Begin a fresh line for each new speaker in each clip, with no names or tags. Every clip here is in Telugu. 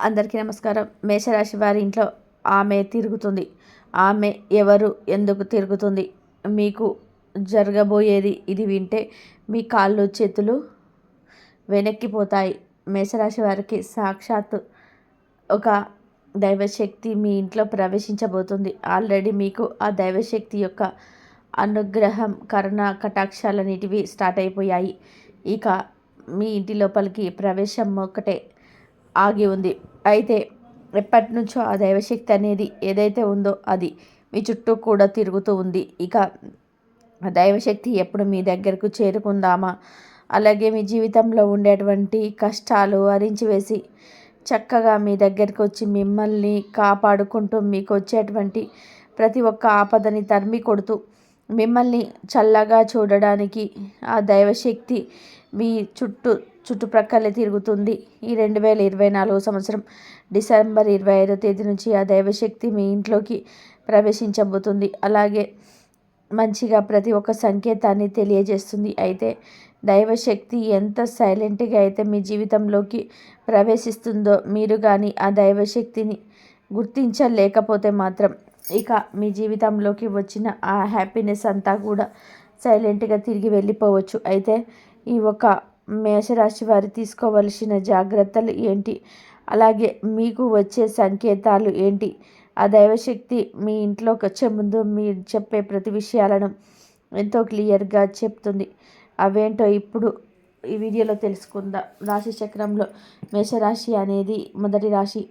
అందరికీ నమస్కారం. మేషరాశి వారి ఇంట్లో ఆమె తిరుగుతుంది. ఆమె ఎవరు ఎందుకు తిరుగుతుంది? మీకు జరగబోయేది ఇది వింటే మీ కాళ్ళు చేతులు వెనక్కిపోతాయి. మేషరాశి వారికి సాక్షాత్తు ఒక దైవశక్తి మీ ఇంట్లో ప్రవేశించబోతుంది. ఆల్రెడీ మీకు ఆ దైవశక్తి యొక్క అనుగ్రహం కరుణ కటాక్షాలన్నిటివి స్టార్ట్ అయిపోయాయి. ఇక మీ ఇంటి లోపలికి ప్రవేశం ఒక్కటే ఆగి ఉంది. అయితే ఎప్పటి నుంచో ఆ దైవశక్తి అనేది ఏదైతే ఉందో అది మీ చుట్టూ కూడా తిరుగుతూ ఉంది. ఇక ఆ దైవశక్తి ఎప్పుడు మీ దగ్గరకు చేరుకుందామా? అలాగే మీ జీవితంలో ఉండేటువంటి కష్టాలు అరించివేసి చక్కగా మీ దగ్గరికి వచ్చి మిమ్మల్ని కాపాడుకుంటూ మీకు వచ్చేటువంటి ప్రతి ఒక్క ఆపదని తరిమి కొడుతూ మిమ్మల్ని చల్లగా చూడడానికి ఆ దైవశక్తి మీ చుట్టూ చుట్టుప్రక్కలే తిరుగుతుంది. ఈ రెండు వేల ఇరవై నాలుగు సంవత్సరం డిసెంబర్ ఇరవై ఐదో తేదీ నుంచి ఆ దైవశక్తి మీ ఇంట్లోకి ప్రవేశించబోతుంది. అలాగే మంచిగా ప్రతి ఒక్క సంకేతాన్ని తెలియజేస్తుంది. అయితే దైవశక్తి ఎంత సైలెంట్గా అయితే మీ జీవితంలోకి ప్రవేశిస్తుందో మీరు కానీ ఆ దైవశక్తిని గుర్తించలేకపోతే మాత్రం ఇక మీ జీవితంలోకి వచ్చిన ఆ హ్యాపీనెస్ అంతా కూడా సైలెంట్గా తిరిగి వెళ్ళిపోవచ్చు. అయితే ఈ ఒక మేషరాశి వారు తీసుకోవలసిన జాగ్రత్తలు ఏంటి? అలాగే మీకు వచ్చే సంకేతాలు ఏంటి? ఆ దైవశక్తి మీ ఇంట్లోకి వచ్చే ముందు మీరు చెప్పే ప్రతి విషయాలను ఎంతో క్లియర్గా చెప్తుంది. అవేంటో ఇప్పుడు ఈ వీడియోలో తెలుసుకుందాం. రాశి చక్రంలో మేషరాశి అనేది మొదటి రాశి.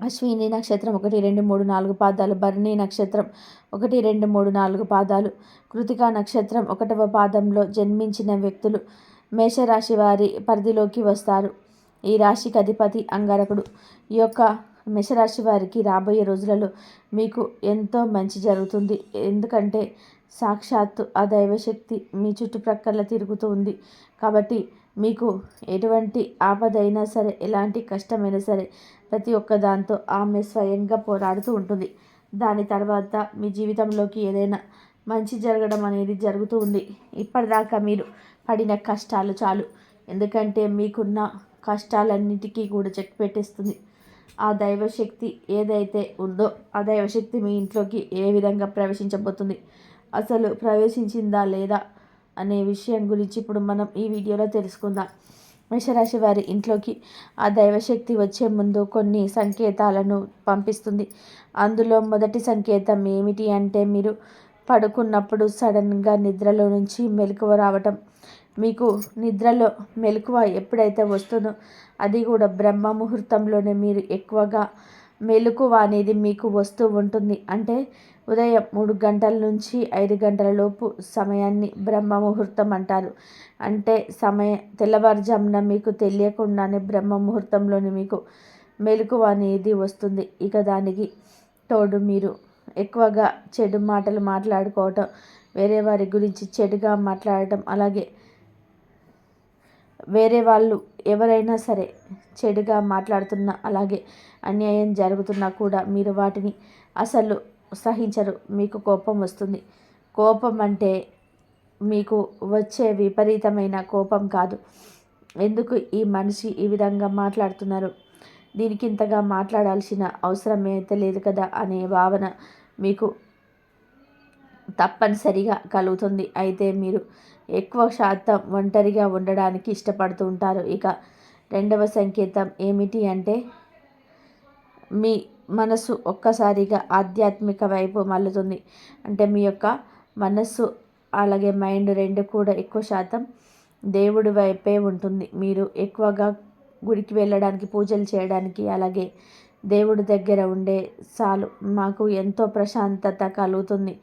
అశ్విని నక్షత్రం ఒకటి రెండు మూడు నాలుగు పాదాలు. భరణి నక్షత్రం ఒకటి రెండు మూడు నాలుగు పాదాలు. కృతికా నక్షత్రం ఒకటవ పాదంలో జన్మించిన వ్యక్తులు. మేషరాశి వారి పరిధిలోకి వస్తారు. ఈ రాశికి అధిపతి అంగారకుడు. ఈ యొక్క మేషరాశి వారికి రాబోయే రోజులలో మీకు ఎంతో మంచి జరుగుతుంది. ఎందుకంటే సాక్షాత్తు ఆ దైవశక్తి మీ చుట్టుప్రక్కల తిరుగుతూ ఉంది. కాబట్టి మీకు ఎటువంటి ఆపదైనా సరే ఎలాంటి కష్టమైనా సరే ప్రతి ఒక్క దాంతో ఆమె స్వయంగా పోరాడుతూ ఉంటుంది. దాని తర్వాత మీ జీవితంలోకి ఏదైనా మంచి జరగడం అనేది జరుగుతూ ఉంది. ఇప్పటిదాకా మీరు పడిన కష్టాలు చాలు. ఎందుకంటే మీకున్న కష్టాలన్నిటికీ కూడా చెక్ పెట్టేస్తుంది. ఆ దైవశక్తి ఏదైతే ఉందో ఆ దైవశక్తి మీ ఇంట్లోకి ఏ విధంగా ప్రవేశించబోతుంది? అసలు ప్రవేశించిందా లేదా అనే విషయం గురించి ఇప్పుడు మనం ఈ వీడియోలో తెలుసుకుందాం. మేషరాశి వారి ఇంట్లోకి ఆ దైవశక్తి వచ్చే ముందు కొన్ని సంకేతాలను పంపిస్తుంది. అందులో మొదటి సంకేతం ఏమిటి అంటే మీరు పడుకున్నప్పుడు సడన్గా నిద్రలో నుంచి మెలకువ రావటం. మీకు నిద్రలో మెలకువ ఎప్పుడైతే వస్తుందో అది కూడా బ్రహ్మ ముహూర్తంలోనే మీరు ఎక్కువగా మెలకువ అనేది మీకు వస్తూ ఉంటుంది. అంటే ఉదయం మూడు గంటల నుంచి ఐదు గంటల లోపు సమయాన్ని బ్రహ్మ ముహూర్తం అంటారు. అంటే సమయ తెల్లవారుజామున మీకు తెలియకుండానే బ్రహ్మ ముహూర్తంలోని మీకు మెలకువ అనేది వస్తుంది. ఇక దానికి తోడు మీరు ఎక్కువగా చెడు మాటలు మాట్లాడుకోవటం వేరే వారి గురించి చెడుగా మాట్లాడటం అలాగే వేరే వాళ్ళు ఎవరైనా సరే చెడుగా మాట్లాడుతున్నా అలాగే అన్యాయం జరుగుతున్నా కూడా మీరు వాటిని అసలు సహించరు. మీకు కోపం వస్తుంది. కోపం అంటే మీకు వచ్చే విపరీతమైన కోపం కాదు. ఎందుకు ఈ మనిషి ఈ విధంగా మాట్లాడుతున్నారు? దీనికి ఇంతగా మాట్లాడాల్సిన అవసరం అయితే లేదు కదా అనే భావన మీకు తప్పనిసరిగా కలుగుతుంది. అయితే మీరు ఎక్కువ శాతం ఒంటరిగా ఉండడానికి ఇష్టపడుతూ ఉంటారు. ఇక రెండవ సంకేతం ఏమిటి అంటే మీ మనసు ఒక్కసారిగా ఆధ్యాత్మిక వైపు మల్లుతుంది అంటే మీ యొక్క మనస్సు అలాగే మైండ్ రెండు కూడా ఎక్కువ శాతం దేవుడి వైపే ఉంటుంది. మీరు ఎక్కువగా గుడికి వెళ్ళడానికి పూజలు చేయడానికి అలాగే దేవుడి దగ్గర ఉండే చాలు మాకు ఎంతో ప్రశాంతత కలుగుతుంది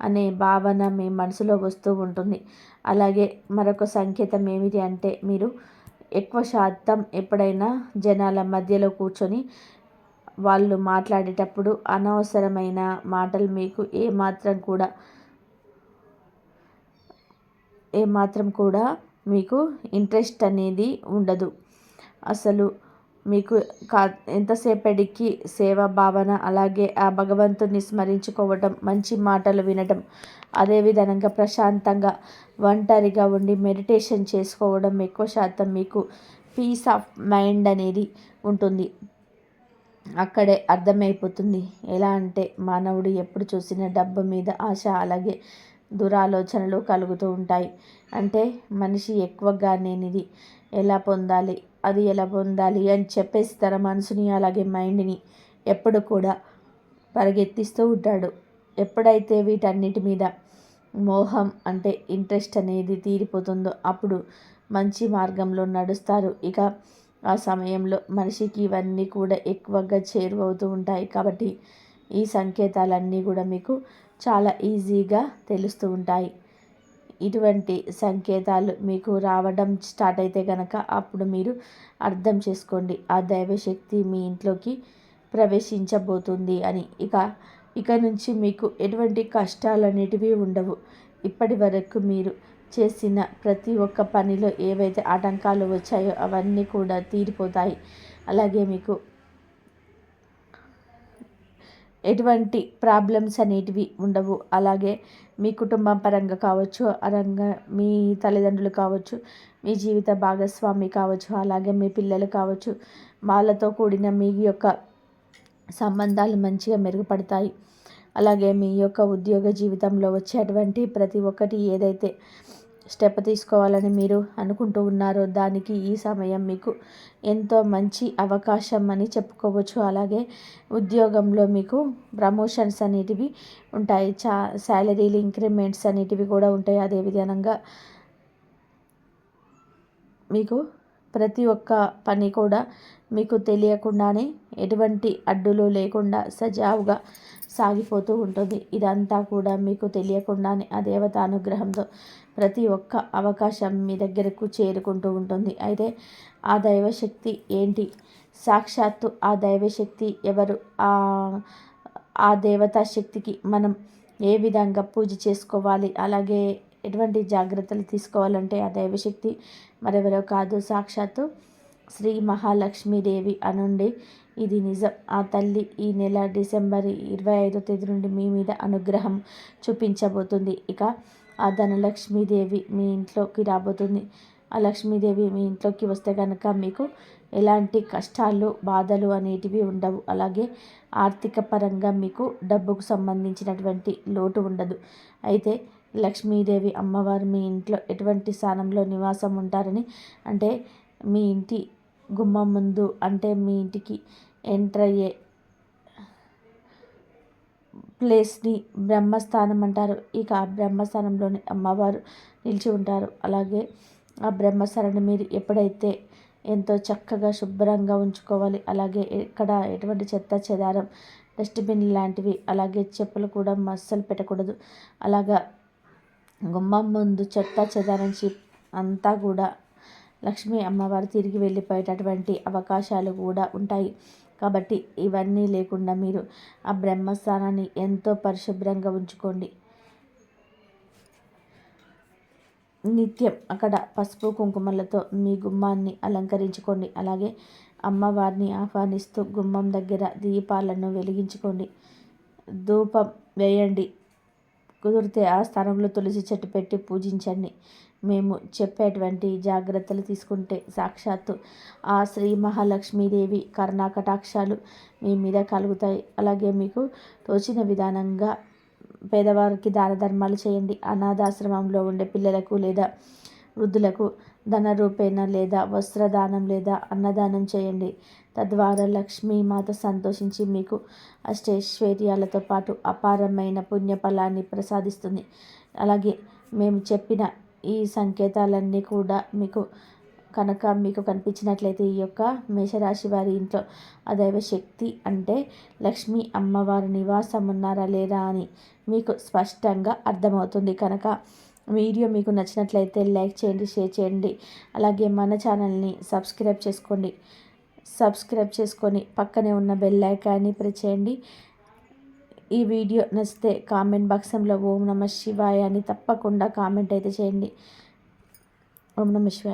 అనే భావన మీ మనసులో వస్తూ ఉంటుంది. అలాగే మరొక సంకేతం ఏమిటి అంటే మీరు ఎక్కువ శాతం ఎప్పుడైనా జనాల మధ్యలో కూర్చొని వాళ్ళు మాట్లాడేటప్పుడు అనవసరమైన మాటలు మీకు ఏమాత్రం కూడా ఏమాత్రం కూడా మీకు ఇంట్రెస్ట్ అనేది ఉండదు. అసలు మీకు కా ఎంతసేపటికి సేవా భావన అలాగే ఆ భగవంతుని స్మరించుకోవటం మంచి మాటలు వినటం అదేవిధంగా ప్రశాంతంగా ఒంటరిగా ఉండి మెడిటేషన్ చేసుకోవడం ఎక్కువ శాతం మీకు పీస్ ఆఫ్ మైండ్ అనేది ఉంటుంది. అక్కడే అర్థమైపోతుంది. ఎలా అంటే మానవుడు ఎప్పుడు చూసిన డబ్బు మీద ఆశ అలాగే దురాలోచనలు కలుగుతూ ఉంటాయి. అంటే మనిషి ఎక్కువగా నేనిది ఎలా పొందాలి? అది ఎలా పొందాలి అని చెప్పేసి తన మనసుని అలాగే మైండ్ని ఎప్పుడు కూడా పరిగెత్తిస్తూ ఉంటాడు. ఎప్పుడైతే వీటన్నిటి మీద మోహం అంటే ఇంట్రెస్ట్ అనేది తీరిపోతుందో అప్పుడు మంచి మార్గంలో నడుస్తారు. ఇక ఆ సమయంలో మనిషికి ఇవన్నీ కూడా ఎక్కువగా చేరువవుతూ ఉంటాయి కాబట్టి ఈ సంకేతాలన్నీ కూడా మీకు చాలా ఈజీగా తెలుస్తూ ఉంటాయి. ఇటువంటి సంకేతాలు మీకు రావడం స్టార్ట్ అయితే కనుక అప్పుడు మీరు అర్థం చేసుకోండి. ఆ దైవశక్తి మీ ఇంట్లోకి ప్రవేశించబోతుంది అని. ఇక ఇక నుంచి మీకు ఎటువంటి కష్టాలు అనేటివి ఉండవు. ఇప్పటి వరకు మీరు చేసిన ప్రతి ఒక్క పనిలో ఏవైతే ఆటంకాలు వచ్చాయో అవన్నీ కూడా తీరిపోతాయి. అలాగే మీకు ఎటువంటి ప్రాబ్లమ్స్ అనేటివి ఉండవు. అలాగే మీ కుటుంబం పరంగా కావచ్చు అరంగా మీ తల్లిదండ్రులు కావచ్చు మీ జీవిత భాగస్వామి కావచ్చు అలాగే మీ పిల్లలు కావచ్చు వాళ్ళతో కూడిన మీ యొక్క సంబంధాలు మంచిగా మెరుగుపడతాయి. అలాగే మీ యొక్క ఉద్యోగ జీవితంలో వచ్చేటువంటి ప్రతి ఒక్కటి ఏదైతే స్టెప్ తీసుకోవాలని మీరు అనుకుంటూ ఉన్నారో దానికి ఈ సమయం మీకు ఎంతో మంచి అవకాశం అని చెప్పుకోవచ్చు. అలాగే ఉద్యోగంలో మీకు ప్రమోషన్స్ అనేటివి ఉంటాయి. చా శాలరీలు ఇంక్రిమెంట్స్ అనేటివి కూడా ఉంటాయి. అదేవిధంగా మీకు ప్రతి ఒక్క పని కూడా మీకు తెలియకుండానే ఎటువంటి అడ్డులు లేకుండా సజావుగా సాగిపోతూ ఉంటుంది. ఇదంతా కూడా మీకు తెలియకుండానే ఆ దేవత అనుగ్రహంతో ప్రతి ఒక్క అవకాశం మీ దగ్గరకు చేరుకుంటూ ఉంటుంది. అయితే ఆ దైవశక్తి ఏంటి? సాక్షాత్తు ఆ దైవశక్తి ఎవరు? ఆ దేవతా శక్తికి మనం ఏ విధంగా పూజ చేసుకోవాలి? అలాగే ఎటువంటి జాగ్రత్తలు తీసుకోవాలంటే ఆ దైవశక్తి మరెవరో కాదు. సాక్షాత్తు శ్రీ మహాలక్ష్మీదేవి అనుండి ఇది నిజం. ఆ తల్లి ఈ నెల డిసెంబర్ ఇరవై ఐదో తేదీ నుండి మీ మీద అనుగ్రహం చూపించబోతుంది. ఇక ఆ ధనలక్ష్మీదేవి మీ ఇంట్లోకి రాబోతుంది. ఆ లక్ష్మీదేవి మీ ఇంట్లోకి వస్తే కనుక మీకు ఎలాంటి కష్టాలు బాధలు అనేటివి ఉండవు. అలాగే ఆర్థిక పరంగా మీకు డబ్బుకు సంబంధించినటువంటి లోటు ఉండదు. అయితే లక్ష్మీదేవి అమ్మవారు మీ ఇంట్లో ఎటువంటి స్థానంలో నివాసం ఉంటారని అంటే మీ ఇంటి గుమ్మం ముందు అంటే మీ ఇంటికి ఎంటర్ అయ్యే ప్లేస్ని బ్రహ్మస్థానం అంటారు. ఇక ఆ బ్రహ్మస్థానంలోని అమ్మవారు నిలిచి ఉంటారు. అలాగే ఆ బ్రహ్మస్థానాన్ని మీరు ఎప్పుడైతే ఎంతో చక్కగా శుభ్రంగా ఉంచుకోవాలి అలాగే ఇక్కడ ఎటువంటి చెత్త చెదారం డస్ట్బిన్ లాంటివి అలాగే చెప్పులు కూడా మస్సలు పెట్టకూడదు. అలాగా గుమ్మం ముందు చెత్త చెదారం అంతా కూడా లక్ష్మీ అమ్మవారు తిరిగి వెళ్ళిపోయేటటువంటి అవకాశాలు కూడా ఉంటాయి. కాబట్టి ఇవన్నీ లేకుండా మీరు ఆ బ్రహ్మస్థానాన్ని ఎంతో పరిశుభ్రంగా ఉంచుకోండి. నిత్యం అక్కడ పసుపు కుంకుమలతో మీ గుమ్మాన్ని అలంకరించుకోండి. అలాగే అమ్మవారిని ఆహ్వానిస్తూ గుమ్మం దగ్గర దీపాలను వెలిగించుకోండి. ధూపం వేయండి. కుదిరితే ఆ స్థానంలో తులసి చెట్టు పెట్టి పూజించండి. మేము చెప్పేటువంటి జాగ్రత్తలు తీసుకుంటే సాక్షాత్తు ఆ శ్రీ మహాలక్ష్మీదేవి కర్ణాకటాక్షాలు మీ మీద కలుగుతాయి. అలాగే మీకు తోచిన విధానంగా పేదవారికి దాన ధర్మాలు చేయండి. అనాథాశ్రమంలో ఉండే పిల్లలకు లేదా వృద్ధులకు ధన రూపేణ లేదా వస్త్రదానం లేదా అన్నదానం చేయండి. తద్వారా లక్ష్మీమాత సంతోషించి మీకు అష్టైశ్వర్యాలతో పాటు అపారమైన పుణ్యఫలాన్ని ప్రసాదిస్తుంది. అలాగే మేము చెప్పిన ఈ సంకేతాలన్నీ కూడా మీకు కనుక మీకు కనిపించినట్లయితే ఈ యొక్క మేషరాశి వారి ఇంట్లో ఆ దైవ శక్తి అంటే లక్ష్మీ అమ్మవారి నివాసం ఉన్నారా లేదా అని మీకు స్పష్టంగా అర్థమవుతుంది కనుక వీడియో మీకు నచ్చినట్లయితే లైక్ చేయండి షేర్ చేయండి. అలాగే మన ఛానల్ని సబ్స్క్రైబ్ చేసుకోండి. సబ్స్క్రైబ్ చేసుకొని పక్కనే ఉన్న బెల్ ఐకాన్ని ప్రెస్ చేయండి. ఈ వీడియో నచ్చితే కామెంట్ బాక్సంలో ఓం నమ శివాయ అని తప్పకుండా కామెంట్ అయితే చేయండి. ఓం నమ శివాయ.